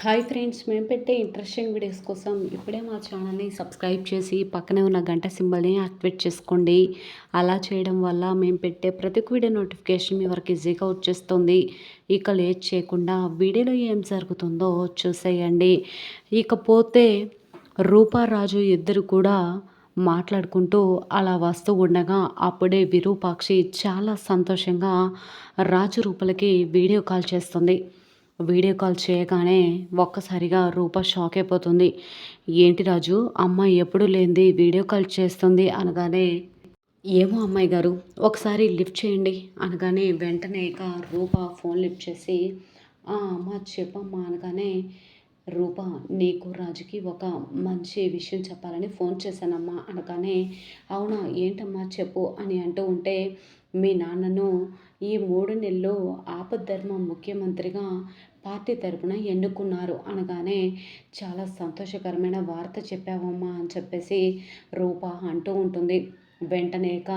Hi friends మేము పెట్టే interesting videos కోసం ఇప్పుడే మా ఛానల్ని సబ్స్క్రైబ్ చేసి పక్కనే ఉన్న గంట సింబల్ని యాక్టివేట్ చేసుకోండి. అలా చేయడం వల్ల మేము పెట్టే ప్రతి వీడియో నోటిఫికేషన్ మీ వరకు ఈజీగా వచ్చేస్తుంది. ఇక లేట్ చేయకుండా వీడియోలో ఏం జరుగుతుందో చూసేయండి. ఇకపోతే రూపారాజు ఇద్దరు కూడా మాట్లాడుకుంటూ అలా వస్తూ ఉండగా అప్పుడే విరూపాక్షి చాలా సంతోషంగా రాజు రూపలకి వీడియో కాల్ చేస్తుంది. వీడియో కాల్ చేయగానే ఒక్కసారిగా రూప షాక్ అయిపోతుంది. ఏంటి రాజు అమ్మాయి ఎప్పుడు లేనిది వీడియో కాల్ చేస్తుంది అనగానే ఏమో అమ్మాయి గారు ఒకసారి లిఫ్ట్ చేయండి అనగానే వెంటనే ఇక రూప ఫోన్ లిఫ్ట్ చేసి అమ్మ చెప్పమ్మా అనగానే రూప నీకు రాజుకి ఒక మంచి విషయం చెప్పాలని ఫోన్ చేశానమ్మా అనగానే అవునా ఏంటమ్మా చెప్పు అని అంటూ ఉంటే మీ నాన్నను ఈ మూడు నెలలు ఆపద్ధర్మ ముఖ్యమంత్రిగా పార్టీ తరపున ఎన్నుకున్నారు అనగానే చాలా సంతోషకరమైన వార్త చెప్పావమ్మా అని చెప్పేసి రూప అంటూ ఉంటుంది. వెంటనేక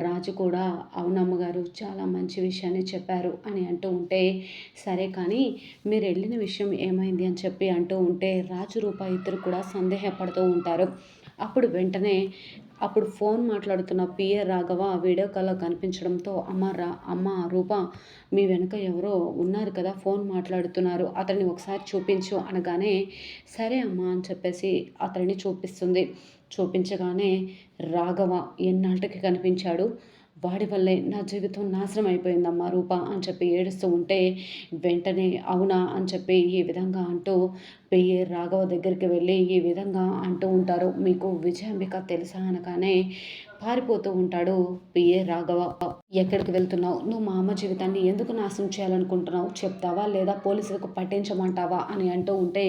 రాజు కూడా అవునమ్మ గారు చాలా మంచి విషయాన్ని చెప్పారు అని అంటూ ఉంటే సరే కానీ మీరు వెళ్ళిన విషయం ఏమైంది అని చెప్పి అంటూ ఉంటే రాజు రూప ఇద్దరు కూడా సందేహపడుతూ ఉంటారు. అప్పుడు వెంటనే అప్పుడు ఫోన్ మాట్లాడుతున్న పిఏ రాఘవ వీడియో కాల్లో కనిపించడంతో అమ్మ రా అమ్మ రూప మీ వెనుక ఎవరో ఉన్నారు కదా ఫోన్ మాట్లాడుతున్నారు అతన్ని ఒకసారి చూపించు అనగానే సరే అమ్మ అని చెప్పేసి అతన్ని చూపిస్తుంది. చూపించగానే రాఘవ ఎన్నాళ్ళకి కనిపించాడు? వాడి వల్లే నా జీవితం నాశనం అయిపోయిందమ్మా రూప అని చెప్పి ఏడుస్తూ ఉంటే వెంటనే అవునా? అని చెప్పి ఈ విధంగా అంటూ పెయ్యి రాఘవ దగ్గరికి వెళ్ళి ఈ విధంగా అంటూ ఉంటారు. మీకు విజయాంబిక తెలుసా? అనగానే పారిపోతూ ఉంటాడు పిఏ రాఘవ. ఎక్కడికి వెళ్తున్నావు? నువ్వు మా అమ్మ జీవితాన్ని ఎందుకు నాశనం చేయాలనుకుంటున్నావు? చెప్తావా లేదా పోలీసులకు పట్టించమంటావా అని అంటూ ఉంటే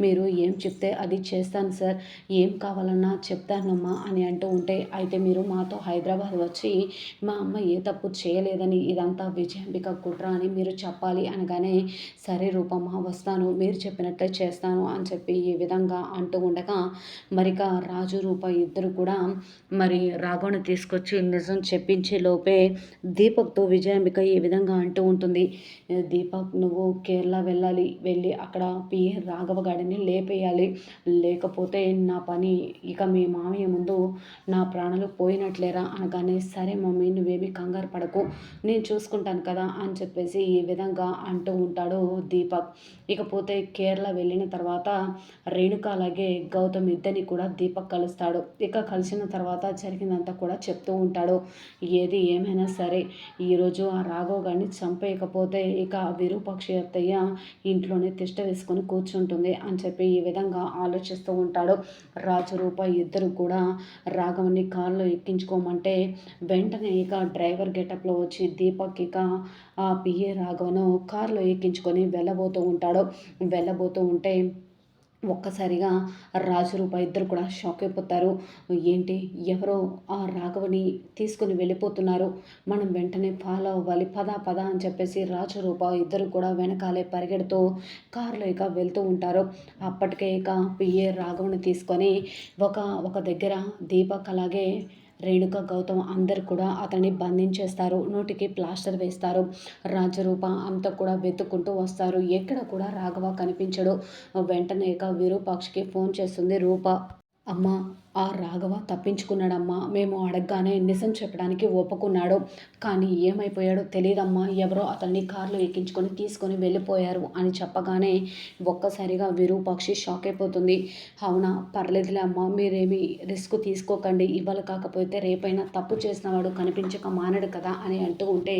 మీరు ఏం చెప్తే అది చేస్తాను సార్. ఏం కావాలన్నా చెప్తానమ్మా అని అంటూ ఉంటే అయితే మీరు మాతో హైదరాబాద్ వచ్చి మా అమ్మ ఏ తప్పు చేయలేదని ఇదంతా విజయాంబిక కుట్ర అని మీరు చెప్పాలి అనగానే సరే రూపమ్మ వస్తాను మీరు చెప్పినట్లే చేస్తాను అని చెప్పి ఈ విధంగా అంటూ ఉండగా మరిక రాజు రూప ఇద్దరు కూడా మరి రాఘవను తీసుకొచ్చి నిజం చెప్పించే లోపే దీపక్తో విజయాంబిక ఈ విధంగా అంటూ ఉంటుంది. దీపక్ నువ్వు కేరళ వెళ్ళాలి. వెళ్ళి అక్కడ పిఏ రాఘవ గాడిని లేపేయాలి. లేకపోతే నా పని ఇక మీ మామయ్య ముందు నా ప్రాణాలు పోయినట్లేరా? అనగానే సరే మమ్మీ నువ్వేమి కంగారు పడకు. నేను చూసుకుంటాను కదా అని చెప్పేసి ఈ విధంగా అంటూ ఉంటాడు దీపక్. ఇకపోతే కేరళ వెళ్ళిన తర్వాత రేణుక అలాగే గౌతమ్ ఇద్దరిని కూడా దీపక్ కలుస్తాడు. ఇక కలిసిన తర్వాత జరిగిందంతా కూడా చెప్తూ ఉంటాడు. ఏది ఏమైనా సరే. ఈరోజు ఆ రాఘవ్ గారిని చంపేయకపోతే ఇక విరూపక్షి అత్తయ్య ఇంట్లోనే తిష్ట వేసుకొని కూర్చుంటుంది అని చెప్పి ఈ విధంగా ఆలోచిస్తూ ఉంటాడు. రాజు రూప ఇద్దరు కూడా రాఘవని కారులో ఎక్కించుకోమంటే వెంటనే ఇక డ్రైవర్ గెటప్లో వచ్చి దీపక్ ఇక ఆ పిఏ రాఘవను కారులో ఎక్కించుకొని వెళ్ళబోతూ ఉంటాడు. వెళ్ళబోతూ ఉంటే ఒక్కసారిగా రాజురూప ఇద్దరు కూడా షాక్ అయిపోతారు. ఏంటి? ఎవరో ఆ రాఘవని తీసుకుని వెళ్ళిపోతున్నారు. మనం వెంటనే ఫాలో అవ్వాలి. పద పద అని చెప్పేసి రాజురూప ఇద్దరు కూడా వెనకాలే పరిగెడుతూ కారులో ఇక వెళ్తూ ఉంటారు. అప్పటికే ఇక పిఏ రాఘవని తీసుకొని ఒక ఒక దగ్గర దీపక్ అలాగే రేణుక గౌతమ్ అందరు కూడా అతన్ని బంధించేస్తారు. నోటికి ప్లాస్టర్ వేస్తారు. రాజరూప అంతా కూడా వెతుక్కుంటూ వస్తారు. ఎక్కడ కూడా రాఘవ కనిపించడు. వెంటనే ఇక విరూపాక్షికి ఫోన్ చేస్తుంది రూప. అమ్మ ఆ రాఘవ తప్పించుకున్నాడమ్మా. మేము అడగగానే నిజం చెప్పడానికి ఒప్పుకున్నాడు. కానీ ఏమైపోయాడో తెలియదమ్మా ఎవరో అతన్ని కారులో ఎక్కించుకొని తీసుకొని వెళ్ళిపోయారు అని చెప్పగానే ఒక్కసారిగా విరూపాక్షి షాక్ అయిపోతుంది. అవునా? పర్లేదులే అమ్మా. మీరేమి రిస్క్ తీసుకోకండి. ఇవాళ కాకపోతే రేపైనా తప్పు చేసిన వాడు కనిపించక మానడు కదా అని అంటూ ఉంటే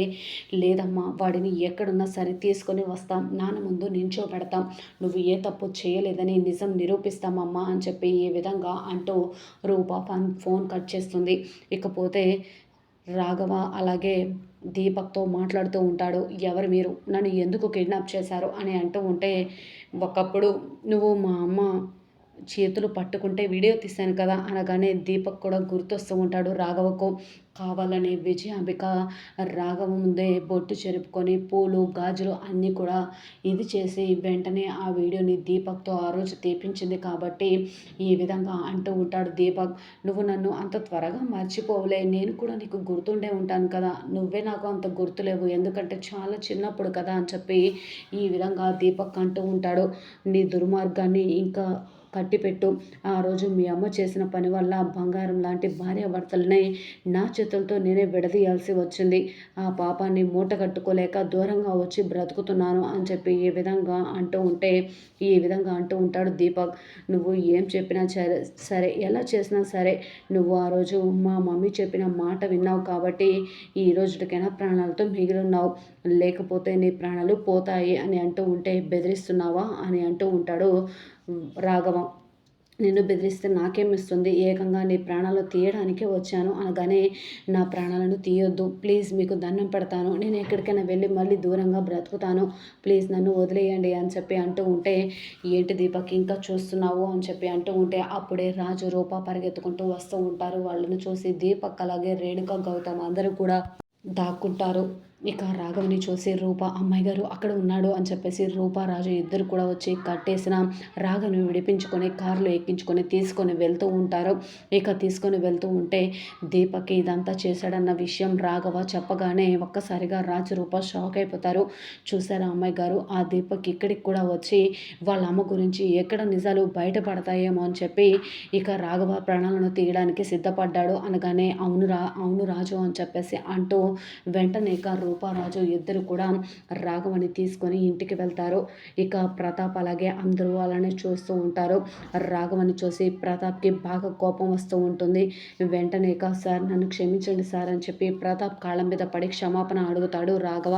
లేదమ్మా. వాడిని ఎక్కడున్నా సరే తీసుకొని వస్తాం. నాన్న ముందు నించో పెడతాం నువ్వు ఏ తప్పు చేయలేదని నిజం నిరూపిస్తామమ్మా అని చెప్పి ఈ విధంగా అంటూ రూప ఫోన్ ఫోన్ కట్ చేస్తుంది. ఇకపోతే రాఘవ అలాగే దీపక్తో మాట్లాడుతూ ఉంటాడు. ఎవరు మీరు? నన్ను ఎందుకు కిడ్నాప్ చేశారు? అని అంటూ ఉంటే ఒకప్పుడు నువ్వు మా అమ్మ చేతులు పట్టుకుంటే వీడియో తీశాను కదా అనగానే దీపక్ కూడా గుర్తొస్తూ ఉంటాడు. రాఘవకు కావాలని విజయాంబిక రాఘవ ముందే బొట్టు చెరుపుకొని పూలు గాజులు అన్నీ కూడా ఇది చేసి వెంటనే ఆ వీడియోని దీపక్తో ఆ రోజు తీపించింది కాబట్టి ఈ విధంగా అంటూ ఉంటాడు దీపక్. నువ్వు నన్ను అంత త్వరగా మర్చిపోవలే నేను కూడా నీకు గుర్తుండే ఉంటాను కదా. నువ్వే నాకు అంత గుర్తులేవు ఎందుకంటే చాలా చిన్నప్పుడు కదా అని చెప్పి ఈ విధంగా దీపక్ అంటూ ఉంటాడు. నీ దుర్మార్గాన్ని ఇంకా కట్టిపెట్టు ఆ రోజు మీ అమ్మ చేసిన పని వల్ల బంగారం లాంటి భార్యాభర్తలని నా చేతులతో నేనే విడదీయాల్సి వచ్చింది. ఆ పాపాన్ని మూట కట్టుకోలేక దూరంగా వచ్చి బ్రతుకుతున్నాను అని చెప్పి ఈ విధంగా అంటూ ఉంటే ఈ విధంగా అంటూ ఉంటాడు దీపక్. నువ్వు ఏం చెప్పినా సరే సరే ఎలా చేసినా సరే నువ్వు ఆ రోజు మా మమ్మీ చెప్పిన మాట విన్నావు కాబట్టి ఈ రోజుకైనా ప్రాణాలతో మిగిలి ఉన్నావు లేకపోతే నీ ప్రాణాలు పోతాయి అని అంటూ ఉంటే బెదిరిస్తున్నావా అని అంటూ ఉంటాడు రాఘవం. నిన్ను బెదిరిస్తే నాకేమిస్తుంది? ఏకంగా నీ ప్రాణాలు తీయడానికే వచ్చాను అనగానే నా ప్రాణాలను తీయొద్దు. ప్లీజ్ మీకు దండం పెడతాను. నేను ఎక్కడికైనా వెళ్ళి మళ్ళీ దూరంగా బ్రతుకుతాను. ప్లీజ్ నన్ను వదిలేయండి అని చెప్పి అంటూ ఉంటే ఏంటి దీపక్ ఇంకా చూస్తున్నావు అని చెప్పి అంటూ ఉంటే అప్పుడే రాజు రూప పరిగెత్తుకుంటూ వస్తూ ఉంటారు. వాళ్ళని చూసి దీపక్ అలాగే రేణుక గౌతమ్ అందరూ కూడా దాక్కుంటారు. ఇక రాఘవని చూసి రూప అమ్మాయి గారు అక్కడ ఉన్నాడు అని చెప్పేసి రూప రాజు ఇద్దరు కూడా వచ్చి కట్టేసిన రాఘవని విడిపించుకొని కారులో ఎక్కించుకొని తీసుకొని వెళ్తూ ఉంటారు. ఇక తీసుకొని వెళ్తూ ఉంటే దీపక్ ఇదంతా చేశాడన్న విషయం రాఘవ చెప్పగానే ఒక్కసారిగా రాజు రూప షాక్ అయిపోతారు. చూసారా అమ్మాయి గారు ఆ దీపక్ ఇక్కడికి కూడా వచ్చి వాళ్ళ అమ్మ గురించి ఎక్కడ నిజాలు బయటపడతాయేమో అని చెప్పి ఇక రాఘవ ప్రాణాలను తీయడానికి సిద్ధపడ్డాడు. అనగానే అవును రా అవును రాజు అని చెప్పేసి అంటూ వెంటనే ఇక రూపారాజు ఇద్దరు కూడా రాఘవని తీసుకొని ఇంటికి వెళ్తారు. ఇక ప్రతాప్ అలాగే అందరూ అలానే చూస్తూ ఉంటారు. రాఘవని చూసి ప్రతాప్కి బాగా కోపం వస్తూ ఉంటుంది. వెంటనే ఇక సార్ నన్ను క్షమించండి సార్ అని చెప్పి ప్రతాప్ కాళ్ళ మీద పడి క్షమాపణ అడుగుతాడు రాఘవ.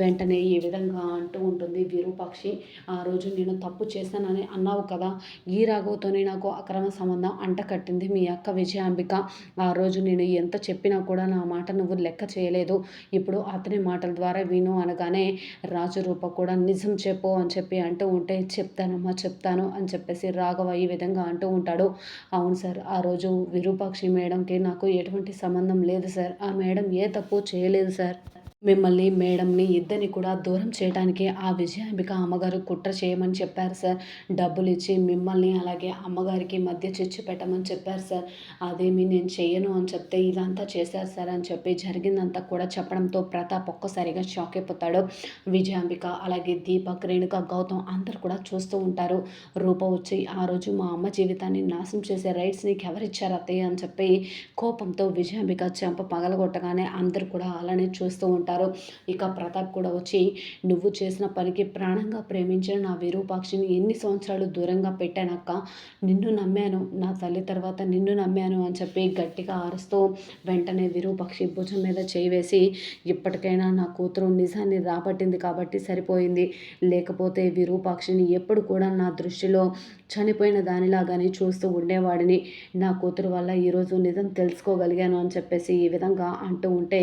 వెంటనే ఈ విధంగా అంటూ ఉంటుంది విరూపాక్షి. ఆ రోజు నేను తప్పు చేశానని అన్నావు కదా ఈ రాఘవతోనే నాకు అక్రమ సంబంధం అంట కట్టింది మీ అక్క విజయాంబిక. ఆ రోజు నేను ఎంత చెప్పినా కూడా నా మాట నువ్వు లెక్క చేయలేదు. ఇప్పుడు అతని అతని మాటల ద్వారా విను అనగానే రాజు రూప కూడా నిజం చెప్పు అని చెప్పి అంటూ ఉంటే చెప్తానమ్మా చెప్తాను అని చెప్పేసి రాఘవ ఈ విధంగా అంటూ ఉంటాడు. అవును సార్ ఆ రోజు విరూపాక్షి మేడంకి నాకు ఎటువంటి సంబంధం లేదు సార్. ఆ మేడం ఏ తప్పు చేయలేదు సార్. మిమ్మల్ని మేడంని ఇద్దరిని కూడా దూరం చేయడానికి ఆ విజయాంబిక అమ్మగారు కుట్ర చేయమని చెప్పారు సార్. డబ్బులు ఇచ్చి మిమ్మల్ని అలాగే అమ్మగారికి మధ్య చిచ్చు పెట్టమని చెప్పారు సార్. అదేమి నేను చేయను అని చెప్తే ఇదంతా చేశారు సార్ అని చెప్పి జరిగిందంతా కూడా చెప్పడంతో ప్రతాప్ ఒక్కసారిగా షాక్ అయిపోతాడు. విజయాంబిక అలాగే దీపక్ రేణుక గౌతమ్ అందరు కూడా చూస్తూ ఉంటారు. రూప వచ్చి ఆ రోజు మా అమ్మ జీవితాన్ని నాశనం చేసే రైట్స్ నీకు ఎవరిచ్చారు అత్తయ్య? అని చెప్పి కోపంతో విజయాంబిక చెంప పగలగొట్టగానే అందరు కూడా అలానే చూస్తూ ఉంటారు. ఉంటారు ఇక ప్రతాప్ కూడా వచ్చి నువ్వు చేసిన పనికి ప్రాణంగా ప్రేమించిన నా విరూపాక్షిని ఎన్ని సంవత్సరాలు దూరంగా పెట్టానక్క? నిన్ను నమ్మాను. నా తల్లి తర్వాత నిన్ను నమ్మాను అని చెప్పి గట్టిగా ఆరుస్తూ వెంటనే విరూపాక్షి భుజం మీద చేయివేసి ఇప్పటికైనా నా కూతురు నిజాన్ని రాబట్టింది కాబట్టి సరిపోయింది. లేకపోతే విరూపాక్షిని ఎప్పుడు కూడా నా దృష్టిలో చనిపోయిన దానిలాగానే చూస్తూ ఉండేవాడిని. నా కూతురు వల్ల ఈరోజు నిజం తెలుసుకోగలిగాను అని చెప్పేసి ఈ విధంగా అంటూ ఉంటే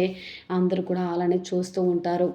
అందరూ కూడా అలానే చూస్తూ ఉంటారు.